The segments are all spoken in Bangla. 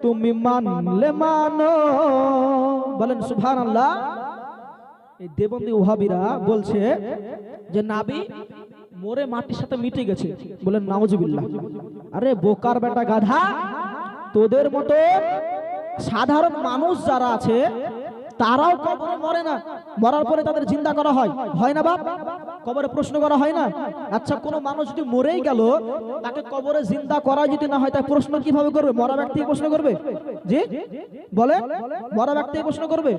তুমি মানলে মানো। বলেন সুবহান আল্লাহ এই দেবন্দী ওহাবিরা বলছে যে, নাবি, মোরে মাটির সাথে মিটে গেছে। বলেন, নাউজুবিল্লাহ। আরে, বোকার বেটা গাধা, তোদের মতো সাধারণ মানুষ যারা আছে, তারাও কবরে মরে না। মরার পরে তাদের চিন্তা করা হয়। হয় না বাপ? কবরে প্রশ্ন করা হয় না? আচ্ছা কোনো মানুষ যদি মরেই গেল, তাকে কবরে জিন্দা করা যদি না হয় তাই প্রশ্ন কীভাবে করবে? মরা ব্যক্তি প্রশ্ন করবে? জি? বলে? মরা ব্যক্তি প্রশ্ন করবে?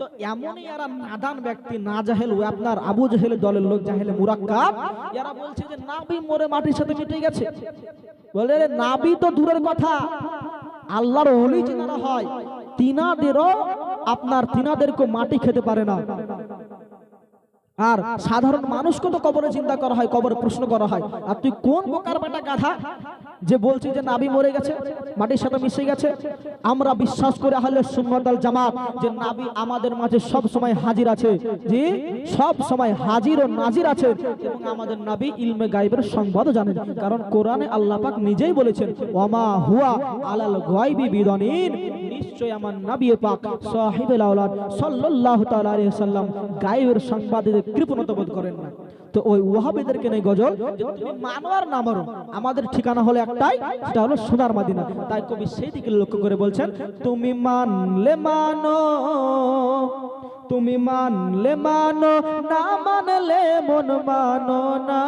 তো এমনই এরা নাদান ব্যক্তি না জাহেল ও আপনার আবু জাহেল দলের লোক, জাহেলে মুরাক্কাব। এরা বলছে যে, নাবি মরে মাটির সাথে মিটে গেছে। বলে নাবি তো দূরের কথা। আল্লাহর ওলি যিনারা হয়, তিনাদেরও আপনার তিনাদেরকে মাটি খেতে পারে না। আর সাধারণ মানুষকে তো কবরে চিন্তা করা হয়, কবরে প্রশ্ন করা হয়। আর তুই কোন বোকার বেটা গাধা যে বলছি যে নাবি মরে গেছে, মাটির সাথে মিশে গেছে? আমরা বিশ্বাস করে সুন্নাত আল জামাত যে নাবি আমাদের মাঝে সব সময় হাজির আছে। জি? সব সময় হাজির ও নাজির আছে। এবং আমাদের নাবি ইলমে গায়বের সংবাদ জানেন কারণ কোরআনে আল্লাহ পাক নিজেই বলেছেন ওমা হুয়া আলাল গায়বি বিদানিন। নিশ্চয় আমার নাবি পাক সাহিবুল আওলাদ সাল্লাল্লাহু তাআলা আলাইহি সাল্লাম গায়েবের সংবাদে কৃপণতা বোধ করেন না। তো ওই ওয়াহাবিদেরকে নেই গজল। তুমি মানো আর না আমাদের ঠিকানা হলো একটাই, সেটা হলো সোনার মাদিনা। তাই কবি সেই দিকে লক্ষ্য করে বলছেন, তুমি মানলে মানো, তুমি মানলে মানো, না মানলে মন মানো না।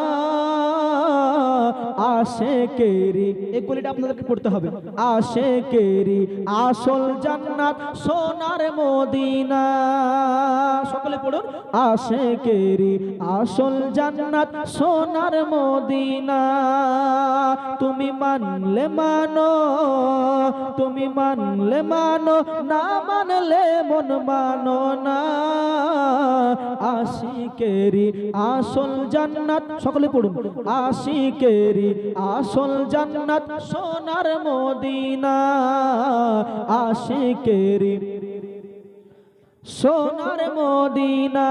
আসে কেরি এই কলিটা আপনাদেরকে পড়তে হবে। আসে কেরি আসল জান্নাত সোনার মদিনা। সকলে পড়ুন। আসে কেরি আসল জান্নাত সোনার মদিনা। তুমি মানলে মানো, তুমি মানলে মানো, না মানলে মন মানো না। আশিকেরি আসল জান্নাত, সকলে পড়ুন। আশিকেরি আসল জান্নাত সোনার মদিনা। আশিকেরি সোনার মদিনা।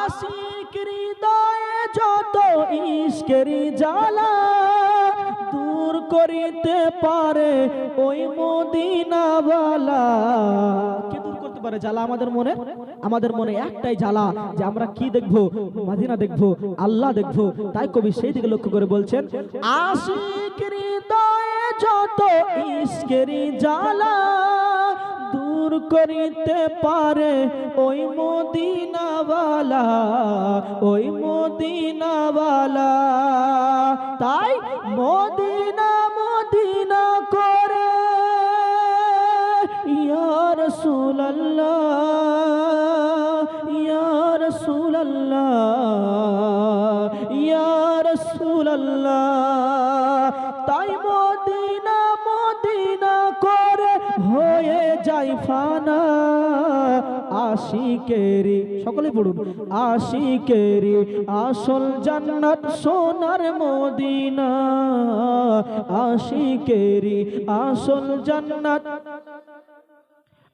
আশিক হৃদয়ে যত ইস্কেরি জ্বালা দূর করিতে পারে ওই কে দূর করতে পারে জ্বালা আমাদের মনে? আমাদের মনে একটাই জ্বালা যে আমরা কি দেখব? মাদিনা দেখব, আল্লাহ দেখব। তাই কবি সেই দিকে লক্ষ্য করে বলছেন আশিক হৃদয়ে যত ইস্কেরি জ্বালা দূর করিতে পারে ওই মদিনাওয়ালা ওই মদিনাওয়ালা। তাই মদিনা মদিনা করে, ইয়া রাসূলুল্লাহ ইয়া রাসূলুল্লাহ ইয়া রাসূলুল্লাহ। তাই মদিনা মদিনা করে হয়ে যাই ফানা। আশিকেরি সকলে পড়ুন। আশিকেরি, আসল জান্নাত সোনার মদিনা। আশিকেরি, আসল জান্নাত।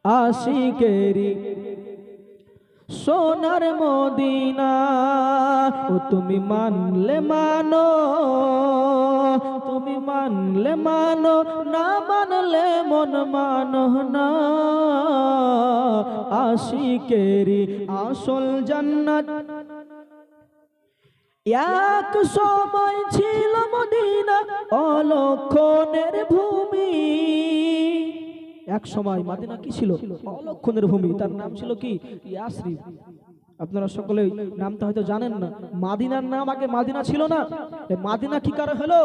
আশিকেরি, সোনার মদিনা। ও তুমি মানলে মানো। তুমি মানলে মানো, না মানলে মন মানো না। আশিকেরি আসল জান্নাত। এক সময় ছিল মদিনা অলক্ষণের ভূমি। এক সময় মাদিনা কি ছিল? অলক্ষণের ভূমি। তার নাম ছিল কি? ইয়াসরিফ। আপনারা সকলে নামটা হয়তো জানেন না। মাদিনার নাম আগে মাদিনা ছিল না। মাদিনা কি কারও হলো?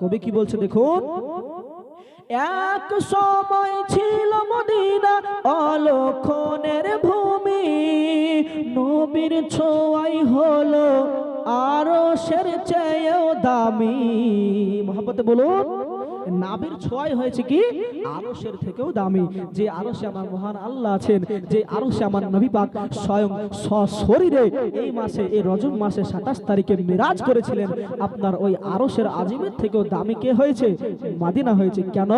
কবি কি বলছে দেখুন? এক সময় ছিল মদিনা অলক্ষণের ভূমি। নবীর ছোঁয়াই হলো আরও সের চেয়েও দামি। মহাপতে বলুন। নাবির ছোঁয়াই হয়েছে কি? আরশের থেকেও দামি। যে আরশে আমার মহান আল্লাহ আছেন, যে আরশে আমার নবী পাক স্বয়ং সশরীরে এই মাসে, এই রজব মাসে সাতাশ তারিখে মিরাজ করেছিলেন। আপনার ওই আরশের আজিমের থেকেও দামি কে হয়েছে? মাদিনা হয়েছে। কেন?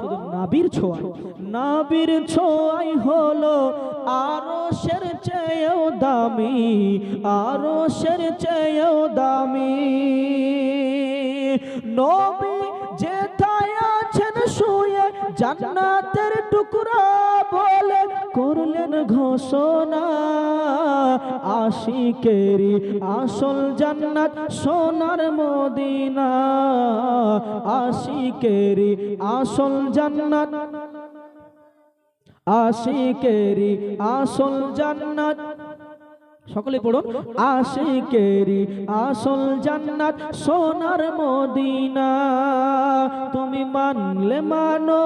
শুধু নাবির ছোঁয়া নাবির ছোঁয়াই হলো আরশের চেয়েও দামি, আরশের চেয়েও দামি। নবী জান্নাতের টুকরা বলে করলেন ঘোষণা। আশিকেরি আসল জান্নাত সোনার মদিনা। আশিকেরি আসল জান্নাত। আশিকেরি আসল জান্নাত সকলে পড়ুন। আশিকেরি আসল জান্নাত সোনার মদিনা। তুমি মানলে মানো,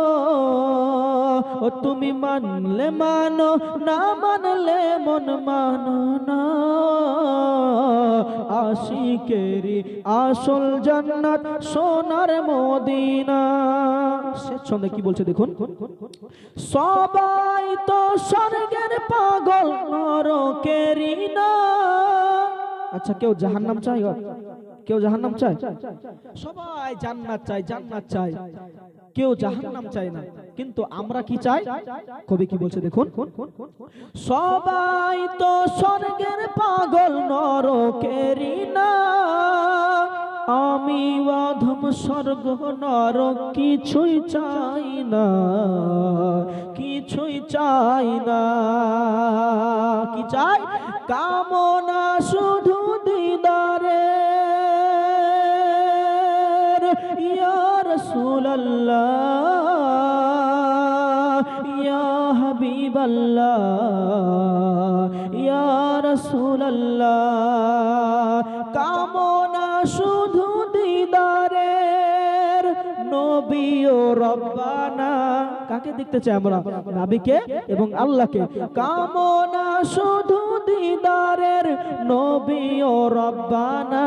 ও তুমি মানলে মানো, না মানলে মন মানো না। আশিকেরি আসল জান্নাত সোনার মদিনা। শেষ ছন্দে কি বলছে দেখুন? সবাই তো স্বর্গের পাগল নরকেরই না। আচ্ছা কেউ জাহান্নাম চাই কেউ জাহান্নাম চায়? সবাই জান্নাত চায় জান্নাত চায়। কেউ জাহান্নাম চায় না। কিন্তু আমরা কি চাই? কবি কি বলছে দেখুন? সবাই তো স্বর্গের পাগল, নরকেরই না। আমি অধম স্বর্গ, নরক কিছুই চাই না, কিছুই চাই না। কি চাই? কামনা শুধু দিদারে ইয়া রাসূলুল্লাহ, ইয়া হাবিবাল্লাহ, ইয়া কামনা শুধু দিদারের, নবী ও রব্বানা। কাকে দেখতে চাই আমরা? নাবিকে এবং আল্লাহকে? কামনা শুধু দিদারের নবী ও রব্বানা।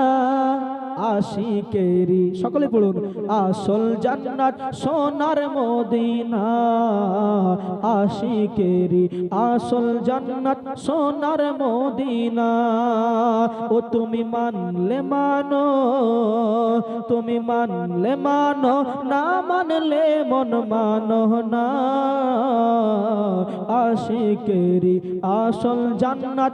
আশিকেরি। সকলে পড়ুন। আসল জান্নাত সোনার মদিনা। আশিকেরি, আসল জান্নাত সোনার মদিনা। ও তুমি মানলে মানো, তুমি মানলে মানো, না মানলে মন মানো না। আশিকেরি, আসল জান্নাত।